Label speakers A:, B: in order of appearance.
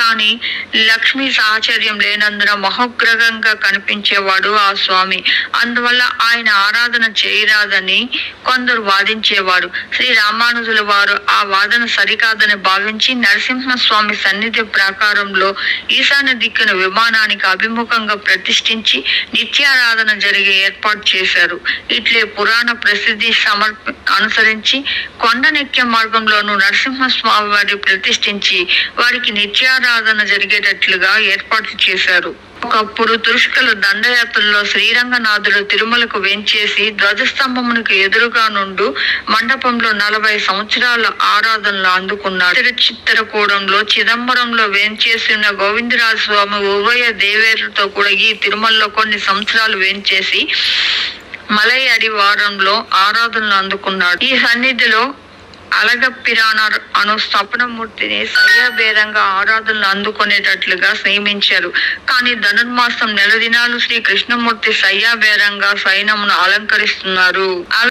A: కానీ లక్ష్మి సాహచర్యం లేనందున మహోగ్రహంగా కనిపించేవాడు ఆ స్వామి. అందువల్ల ఆయన ఆరాధన చేయరాదని కొందరు వాదించేవారు. శ్రీ రామానుజుల వారు ఆ వాదన సరికాదని భావించి నరసింహస్వామి సన్నిధి ప్రాకారంలో ఈశాన్య దిక్కున విమానానికి అభిముఖంగా ప్రతిష్ఠించి నిత్యారాధన జరిగే ఏర్పాటు చేశారు. ఇట్లే పురాణ ప్రసిద్ధి సమర్ప అనుసరించి కొండ నిత్య నరసింహ నరసింహస్వామి వారి ప్రతిష్ఠించి వారికి నిత్యారాధన జరిగేటట్లుగా ఏర్పాటు చేశారు. ఒకప్పుడు తురుష్కల దండయాత్రలో శ్రీరంగనాథుడు తిరుమలకు వెంచేసి ధ్వజస్తంభమునకు ఎదురుగా నుండు మండపంలో నలభై సంవత్సరాల ఆరాధనలు అందుకున్నాడు తిరుచిత్తరకూడంలో చిదంబరంలో వేంచేసిన గోవిందరాజ స్వామి ఉభయ దేవేరులతో కూడా ఈ తిరుమలలో కొన్ని సంవత్సరాలు వేంచేసి మలై అడివారంలో ఆరాధనలు అందుకున్నాడు. ఈ సన్నిధిలో అలగప్పిరాన అను స్థపనమూర్తిని శయ్యభేదంగా ఆరాధనలు అందుకునేటట్లుగా నియమించారు. కానీ ధనుర్మాసం నెల దినాలు శ్రీ కృష్ణమూర్తి సయ్యాబేరంగా సైనమును అలంకరిస్తున్నారు.